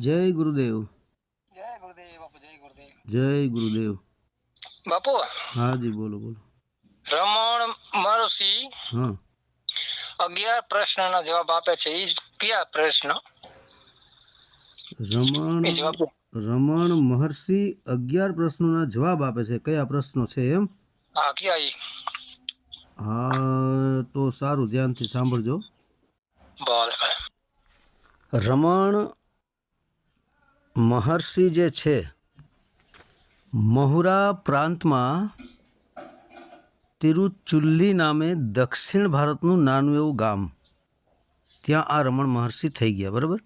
જય ગુરુદેવ. જય ગુરુદેવ બાપુ જય ગુરુદેવ. જય ગુરુદેવ. બાપુ? હાજી બોલો બોલો. રમણ મહર્ષિ હા. અગિયાર પ્રશ્નના જવાબ આપે છે. એ કયા પ્રશ્ન? રમણ રમણ મહર્ષિ અગિયાર પ્રશ્નોના જવાબ આપે છે. કયા પ્રશ્નો છે એમ? હા કયા હા તો સારું ધ્યાનથી સાંભળજો. બોલ. રમણ મહર્ષિ જે છે, મહુરા પ્રાંતમાં તિરુચુલ્લી નામે દક્ષિણ ભારતનું નાનું એવું ગામ. ત્યાં આ રમણ મહર્ષિ થઈ ગયા, બરાબર?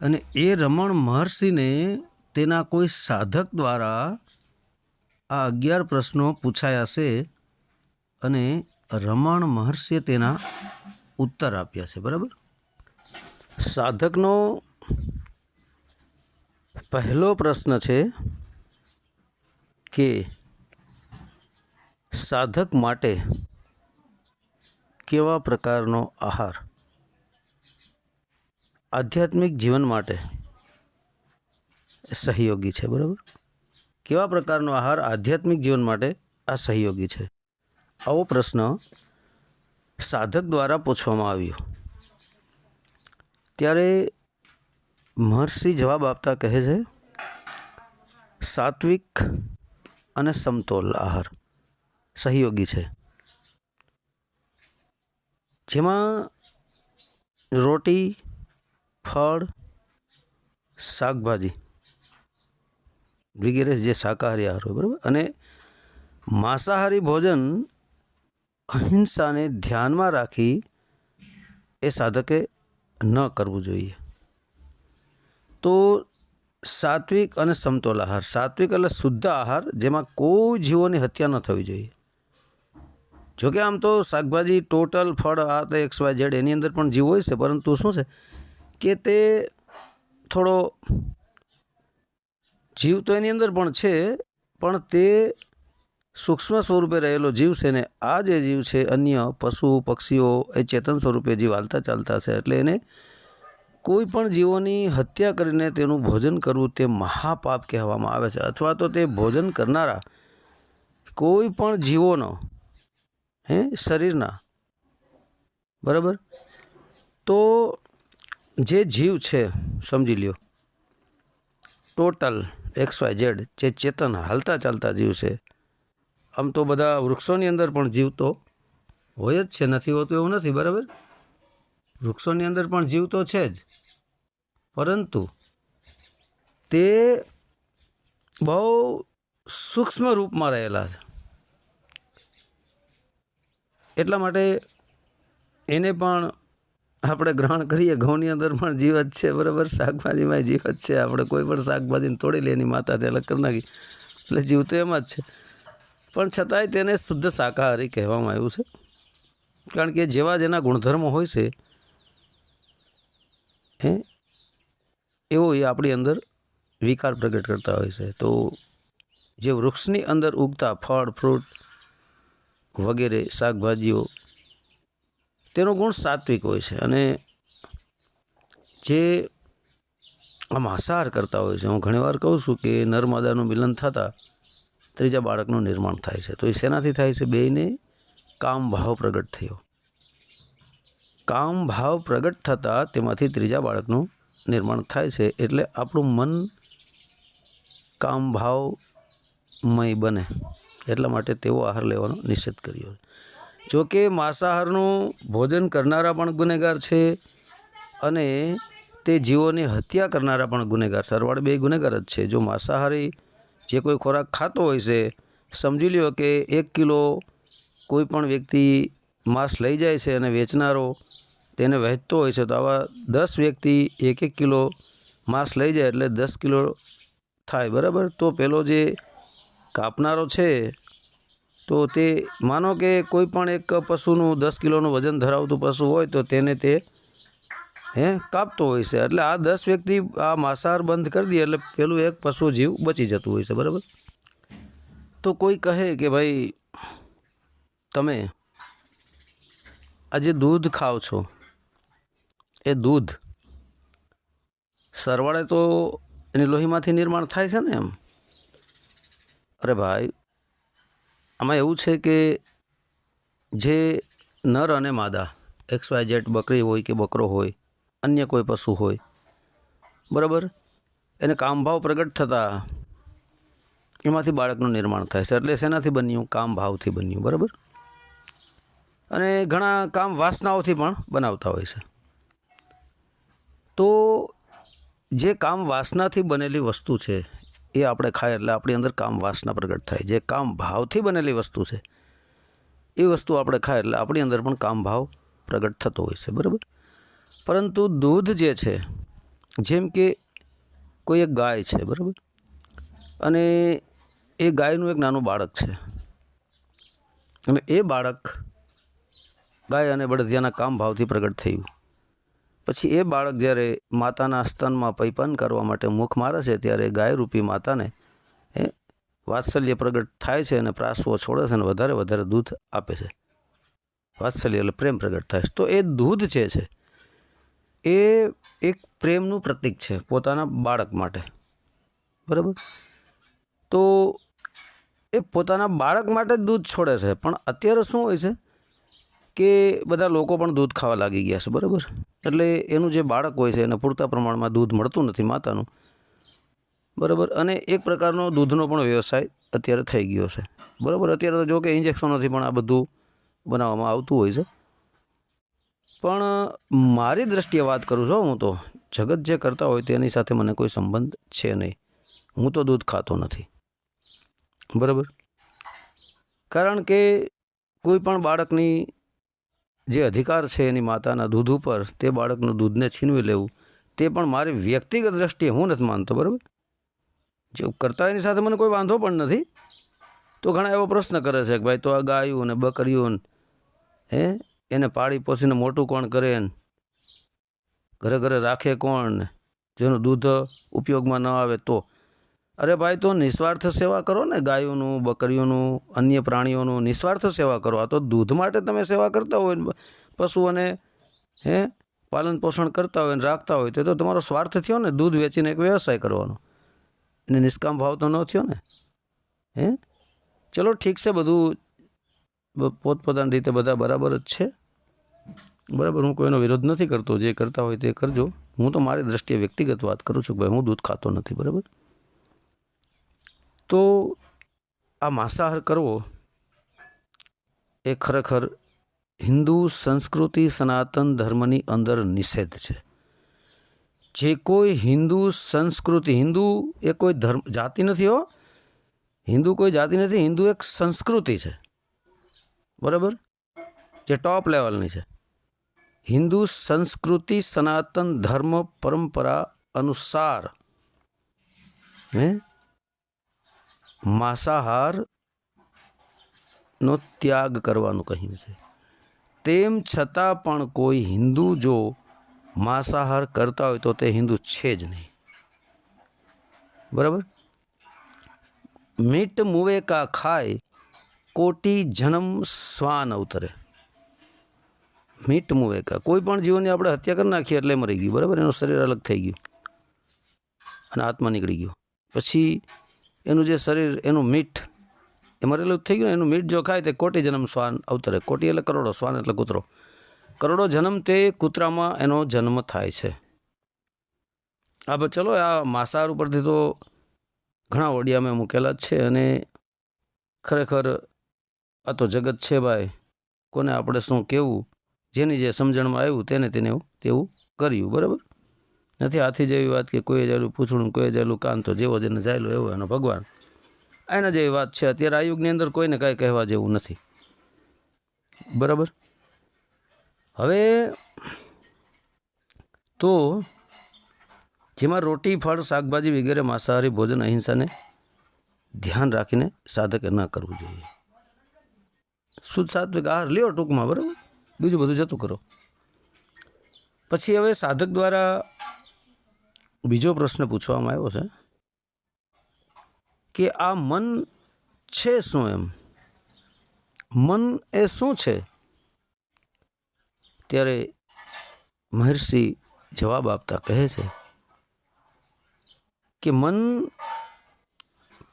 અને એ રમણ મહર્ષિને તેના કોઈ સાધક દ્વારા આ અગિયાર પ્રશ્નો પૂછાયા છે અને રમણ મહર્ષિએ તેના ઉત્તર આપ્યા છે, બરાબર? સાધકનો પહેલો પ્રશ્ન છે કે સાધક માટે કેવા પ્રકારનો આહાર? આધ્યાત્મિક જીવન માટે સહયોગી છે, બરાબર? કેવા પ્રકારનો આહાર આધ્યાત્મિક જીવન માટે આ સહયોગી છે? આવો પ્રશ્ન સાધક દ્વારા પૂછવામાં આવ્યો. ત્યારે મહર્ષિ જવાબ આપતા કહે છે, સાત્વિક અને સમતોલ આહાર સહયોગી છે. જેમાં રોટી, ફળ, શાકભાજી વગેરે જે શાકાહારી આહાર હોય, બરાબર? અને માંસાહારી ભોજન અહિંસાને ધ્યાનમાં રાખી એ સાધકે ન કરવું જોઈએ. તો સાત્વિક અને સમતોલ આહાર. સાત્વિક એટલે શુદ્ધ આહાર જેમાં કોઈ જીવોની હત્યા ન થવી જોઈએ. જોકે આમ તો શાકભાજી ટોટલ ફળ આ તો એક્સ વાય ઝેડ એની અંદર પણ જીવ હોય છે, પરંતુ શું છે કે તે થોડો જીવ તો એની અંદર પણ છે, પણ તે સૂક્ષ્મ સ્વરૂપે રહેલો જીવ છે ને આ જે જીવ છે અન્ય પશુ, પક્ષીઓ એ ચેતન સ્વરૂપે જીવ હાલતા ચાલતા છે, એટલે એને કોઈ પણ જીવોની હત્યા કરીને તેનું ભોજન કરવું તે મહાપાપ કહેવામાં આવે છે. અથવા તો તે ભોજન કરનારા કોઈ પણ જીવોનો, હે, શરીરના, બરાબર? તો જે જીવ છે, સમજી લ્યો. ટોટલ એક્સ વાય ઝેડ જે ચેતન હાલતા ચાલતા જીવ છે, આમ તો બધા વૃક્ષોની અંદર પણ જીવ તો હોય જ છે. નથી હોતું એવું નથી, બરાબર? વૃક્ષોની અંદર પણ જીવ તો છે જ. પરંતુ તે બહુ સૂક્ષ્મ રૂપમાં રહેલા છે. એટલા માટે એને પણ આપણે ગ્રહણ કરીએ, ઘઉંની અંદર પણ જીવ જ છે, બરાબર? શાકભાજીમાં જીવ જ છે. આપણે કોઈ પણ શાકભાજીને તોડી લે એની માતા તે અલગ કરી નાખી એટલે જીવ તો એમાં જ છે. પણ છતાંય તેને શુદ્ધ શાકાહારી કહેવામાં આવ્યું છે. કારણ કે જેવા જેના ગુણધર્મો હોય છે હે એવો એ આપણી અંદર વિકાર પ્રગટ કરતા હોય છે. તો જે વૃક્ષની અંદર ઉગતા ફળ, ફ્રૂટ વગેરે, શાકભાજીઓ, તેનો ગુણ સાત્વિક હોય છે. અને જે આ માંસાહાર કરતા હોય છે. હું ઘણીવાર કહું છું કે નર્મદાનું મિલન થતાં ત્રીજા બાળકનું નિર્માણ થાય છે. તો એ શેનાથી થાય છે? બેયને કામ ભાવ પ્રગટ થયો. કામ ભાવ પ્રગટ થતાં તેમાંથી ત્રીજા બાળકનું નિર્માણ થાય છે એટલે આપણું મન કામ ભાવમય બને એટલા માટે તેવો આહાર લેવાનો નિષેધ કર્યો જો કે માંસાહારનું ભોજન કરનારા પણ ગુનેગાર છે અને તે જીવોની હત્યા કરનારા પણ ગુનેગાર સરવાળે બે ગુનેગાર જ છે. જો માંસાહારી જે કોઈ ખોરાક ખાતો હોય છે, સમજી લ્યો કે એક કિલો કોઈ પણ વ્યક્તિ માંસ લઈ જાય છે અને વેચનારો તેને વહેંચતો હોય છે તો આવા દસ વ્યક્તિ એક એક કિલો માંસ લઈ જાય એટલે દસ કિલો થાય, બરાબર? તો પેલો જે કાપનારો છે, તો તે માનો કે કોઈ પણ એક પશુનું દસ કિલોનું વજન ધરાવતું પશુ હોય તો તેને તે, હે, કાપતો હોય છે. એટલે આ દસ વ્યક્તિ આ માંસાહાર બંધ કરી દે એટલે પેલું એક પશુ જીવ બચી જતું હોય છે, બરાબર? તો કોઈ કહે કે ભાઈ, તમે આજે દૂધ ખાઓ છો. એ દૂધ. સરવાળે તો એની લોહીમાંથી નિર્માણ થાય છે ને એમ? અરે ભાઈ, આમાં એવું છે કે જે નર અને માદા, એક્સ વાય જેટ બકરી હોય કે બકરો હોય, અન્ય કોઈ પશુ હોય, બરાબર? એને કામભાવ પ્રગટ થતાં એમાંથી બાળકનું નિર્માણ થાય છે. એટલે શેનાથી બન્યું? કામ ભાવથી બન્યું, બરાબર? અને ઘણા કામ વાસનાઓથી પણ બનાવતા હોય છે. તો જે કામ વાસનાથી બનેલી વસ્તુ છે, એ આપણે ખાય એટલે આપણી અંદર કામ વાસના પ્રગટ થાય. જે કામ ભાવથી બનેલી વસ્તુ છે, એ વસ્તુ આપણે ખાય એટલે આપણી અંદર પણ કામ ભાવ પ્રગટ થતો હોય છે, બરાબર? પરંતુ દૂધ જે છે, જેમ કે કોઈ એક ગાય છે, બરાબર? અને એ ગાયનું એક નાનું બાળક છે. અને એ બાળક ગાય અને બળદિયાના કામ ભાવથી પ્રગટ થયું. પછી એ બાળક જ્યારે માતાના સ્તનમાં પૈપાન કરવા માટે મુખ મારે છે, ત્યારે ગાયરૂપી માતાને એ વાત્સલ્ય પ્રગટ થાય છે અને પ્રાસવો છોડે છે અને વધારે વધારે દૂધ આપે છે. વાત્સલ્ય એટલે પ્રેમ પ્રગટ થાય છે. તો એ દૂધ છે, એ એક પ્રેમનું પ્રતીક છે પોતાના બાળક માટે. બરાબર? તો એ પોતાના બાળક માટે દૂધ છોડે છે. પણ અત્યારે શું હોય છે કે બધા લોકો પણ દૂધ ખાવા લાગી ગયા છે. બરાબર? એટલે એનું જે બાળક હોય છે એને પૂરતા પ્રમાણમાં દૂધ મળતું નથી માતાનું. બરાબર? અને એક પ્રકારનો દૂધનો પણ વ્યવસાય અત્યારે થઈ ગયો છે. બરાબર? અત્યારે તો જો કે ઇન્જેક્શનોથી પણ આ બધું બનાવવામાં આવતું હોય છે. પણ, મારી દ્રષ્ટિએ વાત કરું છું હું તો. જગત જે કરતા હોય તેની સાથે મને કોઈ સંબંધ છે નહીં. હું તો દૂધ ખાતો નથી. બરાબર? કારણ કે કોઈ પણ બાળકની જે અધિકાર છે એની માતાના દૂધ ઉપર, તે બાળકનું દૂધને છીનવી લેવું, તે પણ મારી વ્યક્તિગત દ્રષ્ટિએ હું નથી માનતો, બરાબર? જે કરતા એની સાથે મને કોઈ વાંધો પણ નથી. તો ઘણા એવો પ્રશ્ન કરે છે કે ભાઈ, તો આ ગાયું ને બકરીઓને, હે, એને પાળી પોસીને મોટું કોણ કરે ને ઘરે ઘરે રાખે કોણ? જેનું દૂધ ઉપયોગમાં ન આવે તો? અરે ભાઈ, તો નિસ્વાર્થ સેવા કરો ને ગાયોનું, બકરીઓનું, અન્ય પ્રાણીઓનું નિસ્વાર્થ સેવા કરો. આ તો દૂધ માટે તમે સેવા કરતા હોય ને, પશુઓને, હે? પાલન પોષણ કરતા હોય ને, રાખતા હોય, તો તમારો સ્વાર્થ થયો ને, દૂધ વેચીને એક વ્યવસાય કરવાનો. અને નિષ્કામ ભાવ તો ન થયો ને, હે? ચલો, ઠીક છે, બધું પોતપોતાની રીતે બધા બરાબર જ છે. બરાબર, હું કોઈનો વિરોધ નથી કરતો. જે કરતા હોય તે કરજો. હું તો મારી દ્રષ્ટિએ વ્યક્તિગત વાત કરું છું કે ભાઈ, હું દૂધ ખાતો નથી, બરાબર? તો આ માંસાહાર કરવો એ ખરેખર હિન્દુ સંસ્કૃતિ સનાતન ધર્મની અંદર નિષેધ છે. જે કોઈ હિન્દુ સંસ્કૃતિ, હિન્દુ એ કોઈ ધર્મ, જાતિ નથી હો. હિન્દુ કોઈ જાતિ નથી, હિન્દુ એક સંસ્કૃતિ છે. બરાબર? જે ટોપ લેવલની છે. હિન્દુ સંસ્કૃતિ સનાતન ધર્મ પરંપરા અનુસાર, હે? માંસાહાર નો ત્યાગ કરવાનું કહ્યું છે. તેમ છતાં પણ કોઈ હિન્દુ જો માંસાહાર કરતા હોય તો તે હિન્દુ છે જ નહીં. બરાબર? મીટ મુવેકા ખાય, કોટી જન્મ શ્વાન અવતરે. મીટ મુવેકા કોઈ પણ જીવનની આપણે હત્યા કરી નાખીએ એટલે મરી ગયું. બરાબર? એનું શરીર અલગ થઈ ગયું. અને આત્મા નીકળી ગયો. પછી એનું જે શરીર, એનું મીઠ, એ મરેલું થઈ ગયું એનું મીઠ જો ખાય તે કોટી જન્મ શ્વાન અવતરે. કોટી એટલે કરોડો શ્વાન એટલે કૂતરો. કરોડો જન્મ તે કૂતરામાં એનો જન્મ થાય છે. હા ચલો, આ માંસાહાર ઉપરથી તો ઘણા ઓડિયા મેં મૂકેલા જ છે અને ખરેખર આ તો જગત છે ભાઈ. કોને આપણે શું કહેવું જેની જે સમજણમાં આવ્યું તેને તેને તેવું કર્યું, બરાબર? નથી હાથી જેવી વાત કે કોઈ જાયેલું પૂછડું, કોઈ જાયેલું કાન તો જેવો જેને જાયેલો એવો એનો ભગવાન. એના જેવી વાત છે. અત્યારે આ યુગની અંદર કોઈને કાંઈ કહેવા જેવું નથી. બરાબર? હવે તો જેમાં રોટી, ફળ, શાકભાજી વગેરે માંસાહારી ભોજન, અહિંસાને ધ્યાન રાખીને સાધકે ન કરવું જોઈએ. શુદ્ધ સાત્વિક આહાર લ્યો ટૂંકમાં, બરાબર? બીજું બધું જતું કરો. પછી હવે સાધક દ્વારા બીજો પ્રશ્ન પૂછવામાં આવ્યો છે કે આ મન છે શું એમ? મન એ શું છે? ત્યારે મહર્ષિ જવાબ આપતા કહે છે કે મન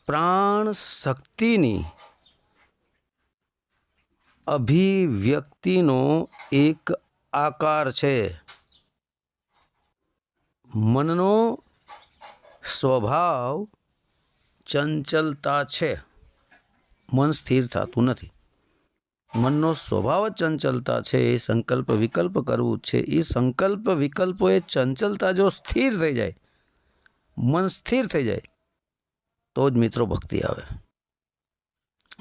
પ્રાણ શક્તિની અભિવ્યક્તિનો એક આકાર છે. મનનો સ્વભાવ ચંચલતા છે. મન સ્થિર થતું નથી. મનનો સ્વભાવ ચંચલતા છે એ સંકલ્પ વિકલ્પ કરવું છે. એ સંકલ્પ વિકલ્પો એ ચંચલતા જો સ્થિર થઈ જાય, મન સ્થિર થઈ જાય, તો જ મિત્રો ભક્તિ આવે.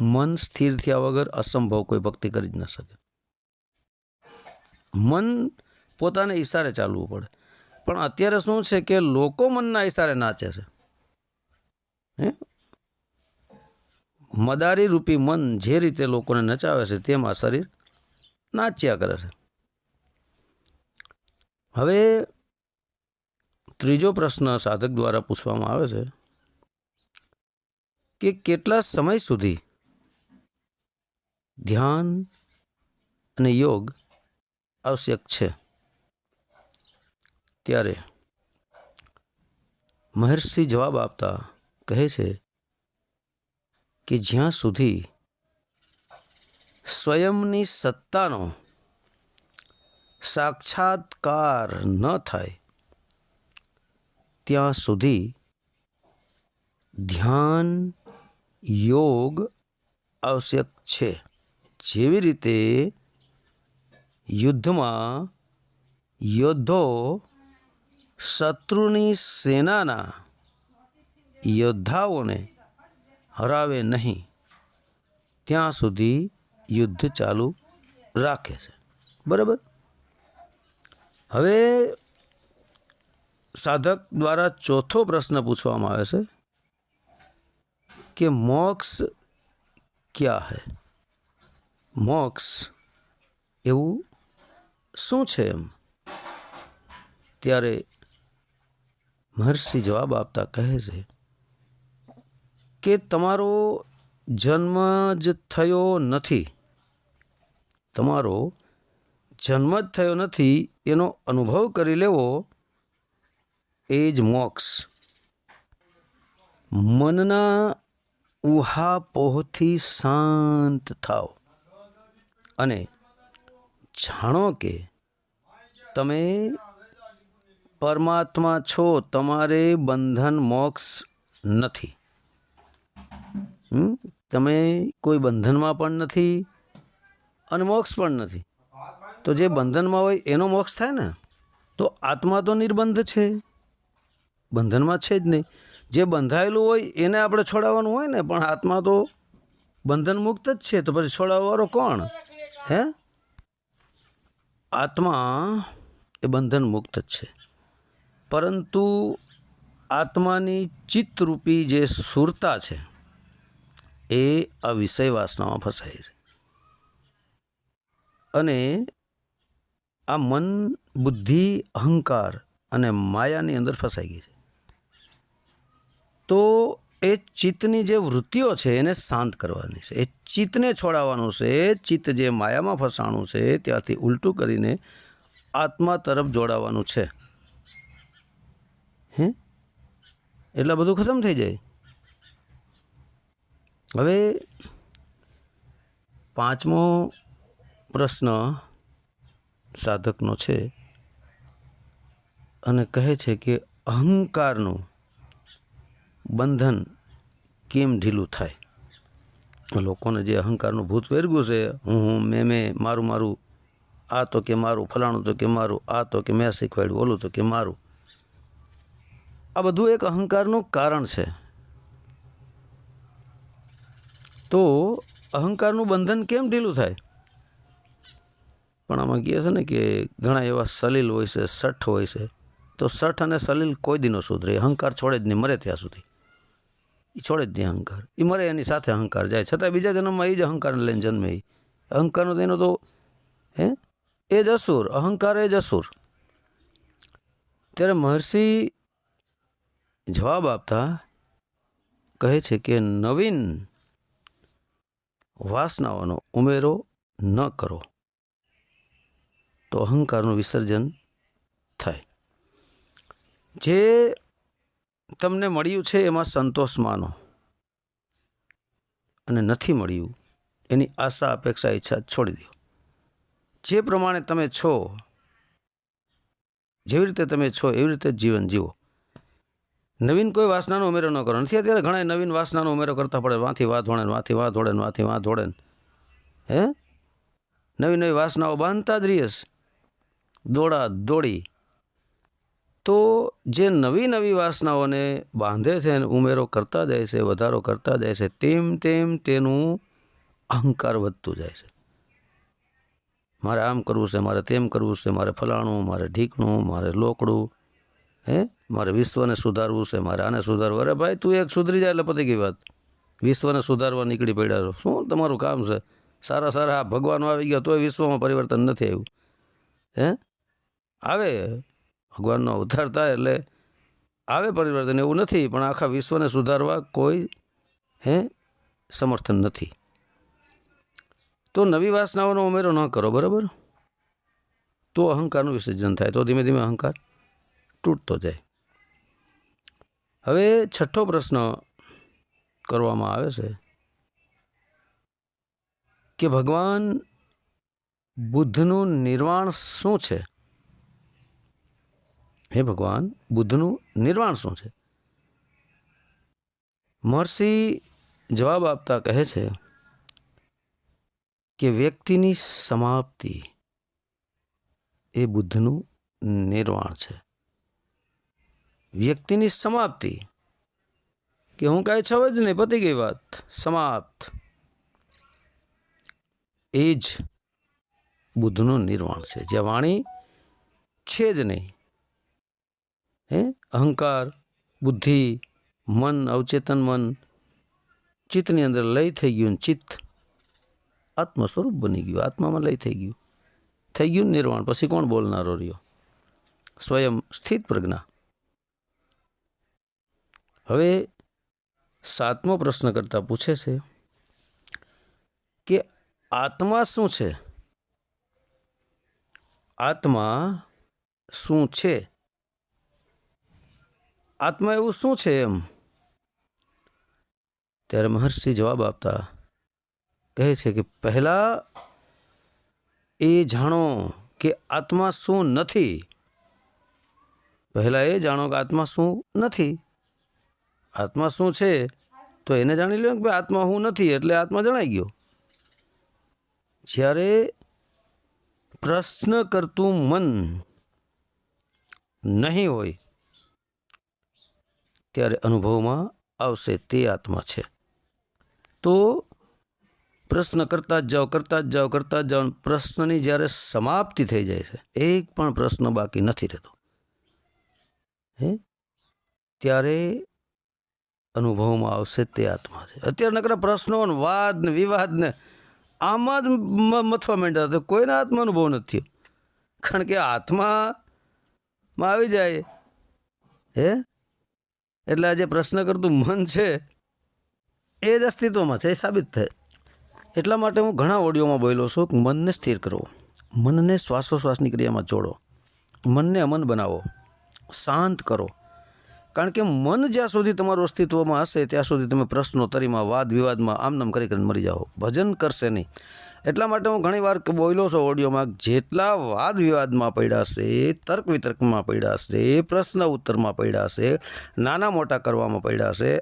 મન સ્થિર થયા વગર અસંભવ કોઈ ભક્તિ કરી જ ન શકે. મન પોતાને ઈશારે ચાલવું પડે. પણ અત્યારે શું છે કે લોકો મનના ઇશારે નાચે છે. હે? મદારી રૂપી મન જે રીતે લોકોને નચાવે છે તેમાં શરીર નાચ્યા કરે છે. હવે ત્રીજો પ્રશ્ન સાધક દ્વારા પૂછવામાં આવે છે કે કેટલા સમય સુધી ધ્યાન અને યોગ આવશ્યક છે? ત્યારે મહર્ષિ જવાબ આપતા કહે છે કે જ્યાં સુધી સ્વયંની સત્તાનો સાક્ષાત્કાર ન થાય, ત્યાં સુધી ધ્યાન યોગ આવશ્યક છે. જેવી રીતે યુદ્ધમાં યોદ્ધો શત્રુની સેનાના યોદ્ધાઓને હરાવે નહીં. ત્યાં સુધી યુદ્ધ ચાલુ રાખે છે. બરાબર? હવે સાધક દ્વારા ચોથો પ્રશ્ન પૂછવામાં આવે છે કે મોક્ષ ક્યા હૈ? મોક્ષ એવું શું છે એમ? ત્યારે મહર્ષિ જવાબ આપતા કહે છે કે તમારો જન્મ જ થયો નથી. તમારો જન્મ જ થયો નથી એનો અનુભવ કરી લેવો એ જ મોક્ષ. મનના ઉહાપોહથી શાંત થાવ અને જાણો કે તમે પરમાત્મા છો, તમારે બંધન મોક્ષ નથી? તમે કોઈ બંધનમાં પણ નથી અને મોક્ષ પણ નથી. તો જે બંધનમાં હોય એનો મોક્ષ થાય ને, તો આત્મા તો નિર્બંધ છે. બંધનમાં છે જ નહીં. જે બંધાયેલું હોય એને આપણે છોડાવવાનું હોય ને, પણ આત્મા તો બંધન મુક્ત જ છે, તો પછી છોડાવવાળો કોણ? હે? આત્મા એ બંધન મુક્ત જ છે. પરંતુ આત્માની ચિત્તરૂપી જે સુરતા છે, એ આ વિષય વાસનામાં ફસાય છે. અને આ મન, બુદ્ધિ, અહંકાર અને માયાની અંદર ફસાઈ ગઈ છે. તો એ ચિત્તની જે વૃત્તિઓ છે, એને શાંત કરવાની છે. એ ચિત્તને છોડાવવાનું છે, ચિત્ત જે માયામાં ફસાણું છે, ત્યાંથી ઉલટું કરીને આત્મા તરફ જોડાવાનું છે. હે? એટલે બધું ખતમ થઈ જાય. હવે પાંચમો પ્રશ્ન સાધકનો છે અને કહે છે કે અહંકારનું બંધન કેમ ઢીલું થાય? લોકોને જે અહંકારનું ભૂત પહેર્યું છે, હું હું, મેં મેં, મારું મારું, આ તો કે મારું, ફલાણું તો કે મારું, આ તો કે મેં શીખવાડ્યું, ઓલું તો કે મારું. આ બધું એક અહંકારનું કારણ છે. તો અહંકારનું બંધન કેમ ઢીલું થાય? પણ આમાં કહે છે ને કે ઘણા એવા સલીલ હોય છે, સઠ હોય છે, તો સઠ અને સલીલ કોઈ દીનો સુધરે. અહંકાર છોડે જ નહીં, મરે ત્યાં સુધી. એ છોડે જ નહીં અહંકાર. એ મરે, એની સાથે અહંકાર જાય. છતાં બીજા જન્મમાં એ જ અહંકારને લઈને જન્મે એ અહંકારનો તેનો તો, હે? એ જ અસુર. અહંકાર એ જ અસુર. ત્યારે મહર્ષિ જવાબ આપતા કહે છે કે, નવીન વાસનાઓનો ઉમેરો ન કરો. તો અહંકારનું વિસર્જન થાય. જે તમને મળ્યું છે એમાં સંતોષ માનો. અને નથી મળ્યું, એની આશા, અપેક્ષા, ઈચ્છા છોડી દો. જે પ્રમાણે તમે છો, જેવી રીતે તમે છો, એવી રીતે જીવન જીવો. નવીન કોઈ વાસનાનો ઉમેરો ન કરો. નથી, અત્યારે ઘણા નવીન વાસનાનો ઉમેરો કરતા પડે. વાંથી વાત વળે વાંથી વાત વળે વાંથી વાત વળે હે? નવી નવી વાસનાઓ બાંધતા જ રહીશ દોડા દોડી. તો જે નવી નવી વાસનાઓને બાંધે છે અને ઉમેરો કરતા જાય છે, વધારો કરતા જાય છે, તેમ તેમ તેનું અહંકાર વધતું જાય છે. મારે આમ કરવું છે, મારે તેમ કરવું છે, મારે ફલાણું, મારે ઢીકણું, મારે લોકડું હે? મારે વિશ્વને સુધારવું છે, મારે આને સુધારવું. અરે ભાઈ, તું એક સુધરી જાય એટલે પતી ગઈ વાત. વિશ્વને સુધારવા નીકળી પડ્યા છો. શું તમારું કામ છે? સારા સારા ભગવાન આવી ગયા તોય વિશ્વમાં પરિવર્તન નથી આવ્યું. હે? આવે. ભગવાનનો અવતાર થાય એટલે આવે પરિવર્તન એવું નથી, પણ આખા વિશ્વને સુધારવા કોઈ, હે, સમર્થન નથી. તો નવી વાસનાઓનો ઉમેરો ન કરો, બરાબર? તો અહંકારનું વિસર્જન થાય. તો ધીમે ધીમે અહંકાર. તૂટતો જાય. હવે છઠ્ઠો પ્રશ્ન કરવામાં આવે છે કે ભગવાન બુદ્ધનું નિર્વાણ શું છે? હે ભગવાન, બુદ્ધનું નિર્વાણ શું છે? મહર્ષિ જવાબ આપતા કહે છે કે વ્યક્તિની સમાપ્તિ એ બુદ્ધનું નિર્વાણ છે. વ્યક્તિની સમાપ્તિ. કે હું કાંઈ છવ જ નહીં, પતી ગઈ વાત. સમાપ્ત. એ જ બુદ્ધનું નિર્વાણ છે. જે વાણી છે જ નહીં. હે? અહંકાર, બુદ્ધિ, મન, અવચેતન મન, ચિત્તની અંદર લય થઈ ગયું ચિત્ત આત્મ સ્વરૂપ બની ગયું. આત્મામાં લય થઈ ગયું. થઈ ગયું નિર્વાણ. પછી કોણ બોલનારો રહ્યો? સ્વયં સ્થિત પ્રજ્ઞા. હવે સાતમો પ્રશ્ન કરતાં પૂછે છે કે આત્મા શું છે? આત્મા શું છે? આત્મા એવું શું છે એમ? ત્યારે મહર્ષિ જવાબ આપતા કહે છે કે પહેલાં એ જાણો કે આત્મા શું નથી. પહેલાં એ જાણો કે આત્મા શું નથી. આત્મા શું છે? તો એને જાણી લો કે ભાઈ આત્મા હું નથી, એટલે આત્મા જણાઈ ગયો. જ્યારે પ્રશ્ન કરતું મન નહીં હોય, ત્યારે અનુભવમાં આવશે તે આત્મા છે. તો પ્રશ્ન કરતા જ જાઓ, કરતા જ જાઓ, કરતા જ જાઓ પ્રશ્નની જ્યારે સમાપ્તિ થઈ જાય છે, એક પણ પ્રશ્ન બાકી નથી રહેતો. હે? ત્યારે અનુભવમાં આવશે તે આત્મા છે. અત્યારે નકરા પ્રશ્નો ને વાદ ને વિવાદ ને આમાં જ મથવા માંડ્યા તો કોઈના આત્મા અનુભવ નથી કારણ કે આત્મામાં આવી જાય. હે? એટલે આ જે પ્રશ્ન કરતું મન છે, એ જ અસ્તિત્વમાં છે, એ સાબિત થાય. એટલા માટે હું ઘણા ઓડિયોમાં બોલ્યો છું કે મનને સ્થિર કરવો. મનને શ્વાસોશ્વાસની ક્રિયામાં જોડો. મનને અમન બનાવો. શાંત કરો. કારણ કે મન જ્યાં સુધી તમારું અસ્તિત્વમાં હશે, ત્યાં સુધી તમે પ્રશ્નોત્તરીમાં વાદ વિવાદમાં આમનામ કરી કરીને મરી જાઓ. ભજન કરશે નહીં. એટલા માટે હું ઘણી વાર બોલ્યો છું ઓડિયોમાં, જેટલા વાદ વિવાદમાં પડ્યા છે તર્ક વિતર્કમાં પડ્યા છે પ્રશ્ન ઉત્તરમાં પડ્યા છે નાના મોટા કરવામાં પડ્યા છે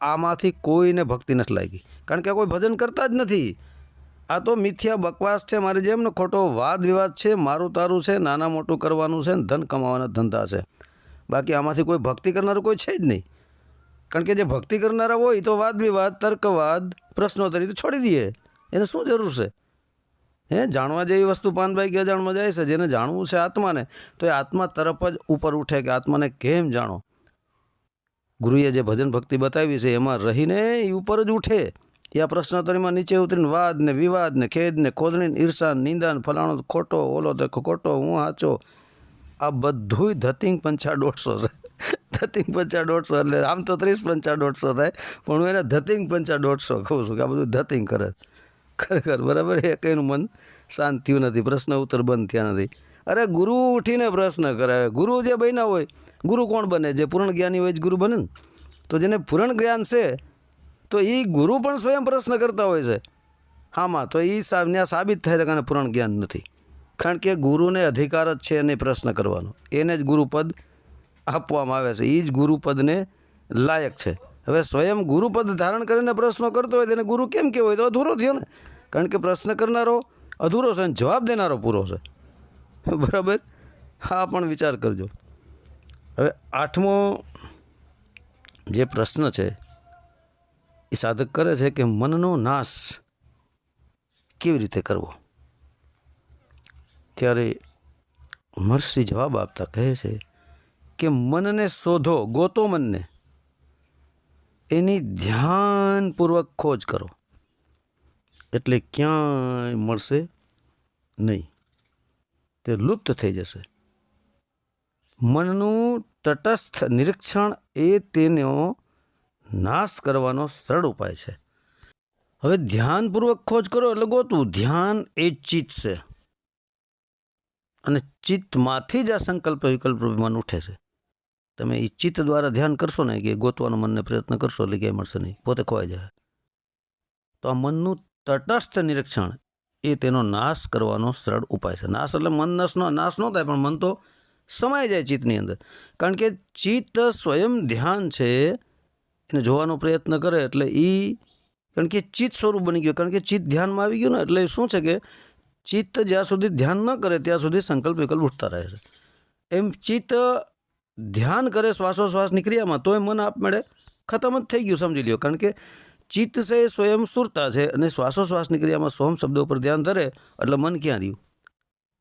આમાંથી કોઈને ભક્તિ નથી લાગી. કારણ કે કોઈ ભજન કરતા જ નથી. આ તો મિથ્યા બકવાસ છે મારી જેમ ને ખોટો વાદ વિવાદ છે, મારું તારું છે નાના મોટું કરવાનું છે ને ધન કમાવાના ધંધા છે. બાકી આમાંથી કોઈ ભક્તિ કરનારું કોઈ છે જ નહીં. કારણ કે જે ભક્તિ કરનારા હોય તો વાદ વિવાદ, તર્કવાદ, પ્રશ્નોત્તરી તો છોડી દઈએ. એને શું જરૂર છે? હે, જાણવા જેવી વસ્તુ પાનભાઈ કે અજાણમાં જાય છે? જેને જાણવું છે આત્માને. તો એ આત્મા તરફ જ ઉપર ઉઠે કે આત્માને કેમ જાણો? ગુરુએ જે ભજન ભક્તિ બતાવી છે એમાં રહીને એ ઉપર જ ઉઠે. એ આ પ્રશ્નોત્તરીમાં નીચે ઉતરીને વાદ ને વિવાદ ને ખેદ ને ખોદણી ઈર્ષા નિંદાન ફલાણો ખોટો, ઓલો તો ખોટો, હું સાચો આ બધુંય ધતિંગ પંચા દોઢસો છે. ધતિંગ પંચા દોઢસો એટલે આમ તો ત્રીસ પંચા દોઢસો થાય. પણ હું એને ધતિંગ પંચા દોઢસો કહું છું કે આ બધું ધતિંગ કરે ખરેખર, બરાબર? એ કંઈનું મન શાંત થયું નથી. પ્રશ્ન ઉત્તર બંધ થયા નથી. અરે ગુરુ ઉઠીને પ્રશ્ન કરાવે ગુરુ જે બન્યા હોય, ગુરુ કોણ બને? જે પૂર્ણ જ્ઞાની હોય જ ગુરુ બને ને. તો જેને પૂર્ણ જ્ઞાન છે, તો એ ગુરુ પણ સ્વયં પ્રશ્ન કરતા હોય છે. હામાં, તો એ સાબિત થાય છે કારણે પૂર્ણ જ્ઞાન નથી. કારણ કે ગુરુને અધિકાર જ છે એને પ્રશ્ન કરવાનો. એને જ ગુરુપદ આપવામાં આવે છે. એ જ ગુરુપદને લાયક છે. હવે સ્વયં ગુરુપદ ધારણ કરીને પ્રશ્નો કરતો હોય તેને ગુરુ કેમ કહેવાય? તો અધૂરો થયો ને. કારણ કે પ્રશ્ન કરનારો અધૂરો છે અને જવાબ દેનારો પૂરો છે. બરાબર? હા, પણ વિચાર કરજો. હવે આઠમો જે પ્રશ્ન છે, એ સાધક કરે છે કે મનનો નાશ કેવી રીતે કરવો? ત્યારે મહર્ષિ જવાબ આપતા કહે છે કે મનને શોધો, ગોતો મનને. એની ધ્યાનપૂર્વક ખોજ કરો. એટલે ક્યાંય મળશે નહીં. તે લુપ્ત થઈ જશે. મનનું તટસ્થ નિરીક્ષણ એ તેનો નાશ કરવાનો સરળ ઉપાય છે. હવે ધ્યાનપૂર્વક ખોજ કરો એટલે ગોતવું. ધ્યાન એ ચિત્ત છે. અને ચિત્તમાંથી જ આ સંકલ્પ વિકલ્પ મન ઉઠે છે. તમે એ ચિત્ત દ્વારા ધ્યાન કરશો ને કે ગોતવાનો મનને પ્રયત્ન કરશો એટલે ક્યાંય મળશે નહીં, પોતે ખોવાઈ જાય. તો આ મનનું તટસ્થ નિરીક્ષણ એ તેનો નાશ કરવાનો સરળ ઉપાય છે. નાશ એટલે મન નાશનો નાશ ન થાય પણ મન તો સમાઈ જાય ચિત્તની અંદર. કારણ કે ચિત્ત સ્વયં ધ્યાન છે, એને જોવાનો પ્રયત્ન કરે એટલે એ કારણ કે ચિત્ત સ્વરૂપ બની ગયું. કારણ કે ચિત્ત ધ્યાનમાં આવી ગયું ને એટલે શું છે કે ચિત્ત જ્યાં સુધી ધ્યાન ન કરે, ત્યાં સુધી સંકલ્પ વિકલ્પ ઉઠતા રહે છે. એમ ચિત્ત ધ્યાન કરે શ્વાસોશ્વાસની ક્રિયામાં એ મન આપમેળે ખતમ જ થઈ ગયું, સમજી લ્યો. કારણ કે ચિત્ત છે એ સ્વયં સુરતા છે અને શ્વાસોશ્વાસની ક્રિયામાં સોમ શબ્દો ઉપર ધ્યાન ધરે, એટલે મન ક્યાં રહ્યું?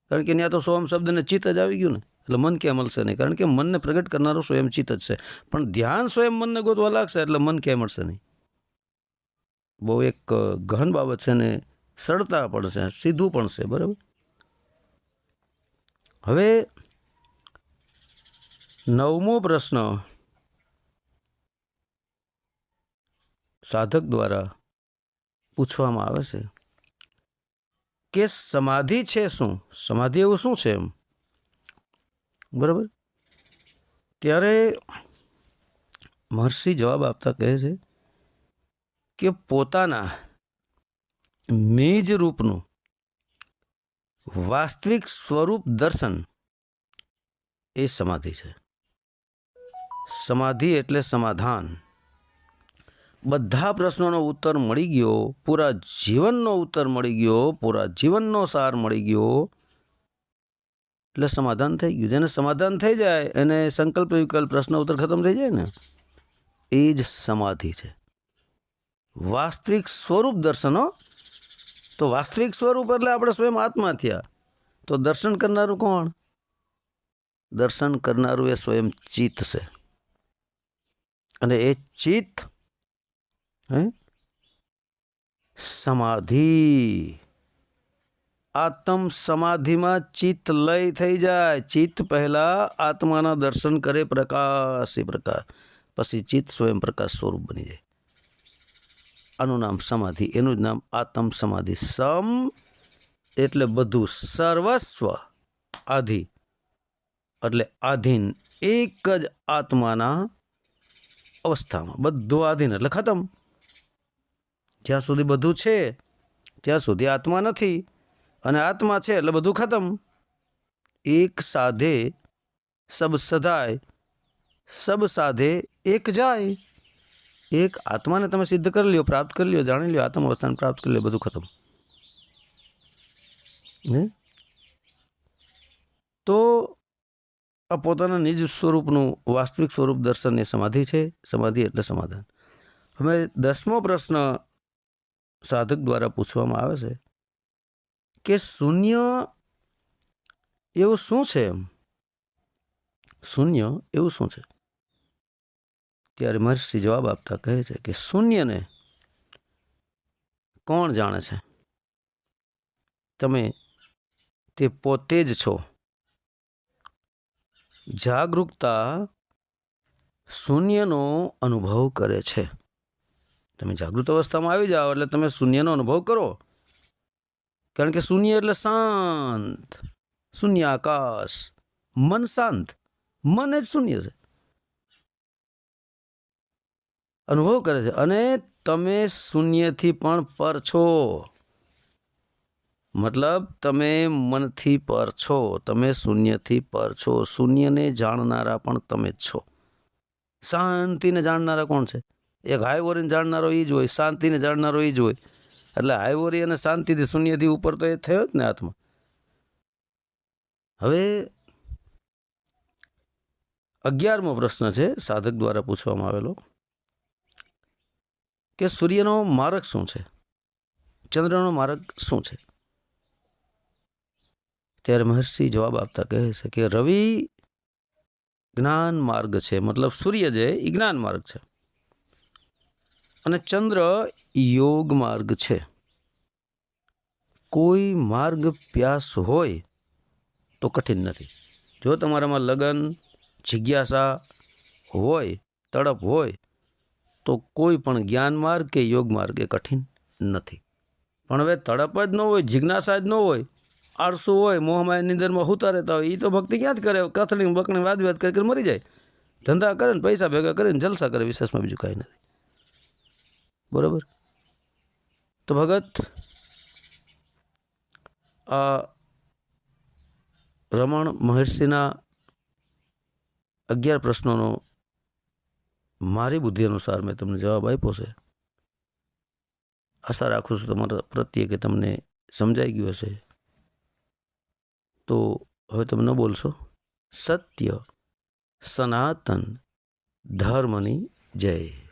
કારણ કે ત્યાં તો સોમ શબ્દને ચિત્ત જ આવી ગયું ને, એટલે મન ક્યાં મળશે નહીં? કારણ કે મનને પ્રગટ કરનારો સ્વયં ચિત્ત જ છે. પણ ધ્યાન સ્વયં મનને ગોતવા લાગશે, એટલે મન કેમ મળશે નહીં. બહુ એક ગહન બાબત છે ને સરળતા છે, સીધું પણ છે, બરાબર? હવે નવમો પ્રશ્ન. સાધક દ્વારા પૂછવામાં આવે છે કે સમાધિ છે શું? સમાધિ એવું શું છે એમ? બરાબર? ત્યારે મહર્ષિ જવાબ આપતા કહે છે કે પોતાના નિજ રૂપનું વાસ્તવિક સ્વરૂપ દર્શન એ સમાધિ છે. સમાધિ એટલે સમાધાન. બધા પ્રશ્નોનો ઉત્તર મળી ગયો, પૂરા જીવનનો ઉત્તર મળી ગયો, પૂરા જીવનનો સાર મળી ગયો. એટલે સમાધાન થઈ ગયું. જેને સમાધાન થઈ જાય, એને સંકલ્પ વિકલ્પ પ્રશ્ન ઉત્તર ખતમ થઈ જાય ને, એ જ સમાધિ છે. વાસ્તવિક સ્વરૂપ દર્શનો તો વાસ્તવિક સ્વરૂપ એટલે આપણે સ્વયં આત્મા થયા. તો દર્શન કરનારું કોણ? દર્શન કરનારું એ સ્વયં ચિત્ત છે. અને એ ચિત્ત, હે? સમાધિ. આત્મ સમાધિમાં ચિત્ત લય થઈ જાય. ચિત્ત પહેલાં આત્માના દર્શન કરે પ્રકાશ એ પ્રકાર. પછી ચિત્ત સ્વયં પ્રકાશ સ્વરૂપ બની જાય. આનું નામ સમાધિ, એનું જ નામ આત્મ સમાધિ. સમ એટલે બધું સર્વસ્વ આધિ. એટલે આધીન, એક જ આત્માના અવસ્થામાં. બધું આધીન એટલે ખતમ. જ્યાં સુધી બધું છે, ત્યાં સુધી આત્મા નથી. અને આત્મા છે એટલે બધું ખતમ. એક સાધે સબ સદાય સબ સાધે એક જાય. એક આત્માને તમે સિદ્ધ કરી લ્યો, પ્રાપ્ત કરી લ્યો, જાણી લ્યો, આત્મ અવસ્થાન પ્રાપ્ત કરી લ્યો, બધું ખતમ. હે? તો આ પોતાના નિજ સ્વરૂપનું વાસ્તવિક સ્વરૂપ દર્શન એ સમાધિ છે, સમાધિ એટલે સમાધાન. હવે દસમો પ્રશ્ન સાધક દ્વારા પૂછવામાં આવે છે કે શૂન્ય એવું શું છે એમ? શૂન્ય એવું શું છે? ત્યારે મહર્ષિ જવાબ આપતા કહે છે કે શૂન્યને કોણ જાણે છે? તમે તે પોતે જ છો. જાગૃતતા શૂન્યનો અનુભવ કરે છે. તમે જાગૃત અવસ્થામાં આવી જાઓ એટલે તમે શૂન્યનો અનુભવ કરો. કારણ કે શૂન્ય એટલે શાંત, શૂન્ય આકાશ, મન શાંત, મન જ શૂન્ય છે. અનુભવ કરે છે. અને તમે શૂન્યથી પણ પર છો. મતલબ તમે મનથી પર છો. તમે શૂન્યથી પર છો. શૂન્યને જાણનારા પણ તમે જ છો. શાંતિને જાણનારા કોણ છે? એક હાઈવોરીને જાણનારો એ જ હોય. શાંતિને જાણનારો એ જ હોય. એટલે હાઈવોરી અને શાંતિથી શૂન્યથી ઉપર તો એ થયો જ ને હાથમાં. હવે અગિયારમો પ્રશ્ન છે, સાધક દ્વારા પૂછવામાં આવેલો. કે સૂર્યનો માર્ગ શું છે? ચંદ્રનો માર્ગ શું છે? ત્યારે મહર્ષિ જવાબ આપતા કહે છે કે રવિ જ્ઞાન માર્ગ છે, મતલબ સૂર્ય જે એ જ્ઞાન માર્ગ છે. અને ચંદ્ર યોગ માર્ગ છે. કોઈ માર્ગ પ્યાસ હોય તો કઠિન નથી. જો તમારામાં લગન, જિજ્ઞાસા હોય, તડપ હોય તો કોઈ પણ જ્ઞાન માર્ગ કે યોગ માર્ગ એ કઠિન નથી. પણ હવે તડપ જ ન હોય, જિજ્ઞાસા જ ન હોય, આળસુ હોય, મોહમાં નિંદરમાં હુતા રહેતા હોય એ તો ભક્તિ ક્યાં જ કરે? કથણી બકણી વાદ વિવાદ કરી કરી મરી જાય. ધંધા કરે ને પૈસા ભેગા કરીને જલસા કરે, વિશેષમાં બીજું કાંઈ નથી. બરાબર? તો ભગત, આ રમણ મહર્ષિના અગિયાર પ્રશ્નોનો મારી બુદ્ધિ અનુસાર મેં તમને જવાબ આપ્યો છે. આશા રાખું છું તમારા પ્રત્યે કે તમને સમજાઈ ગયું હશે. તો હવે તમે ન બોલશો. સત્ય, સનાતન, ધર્મની જય.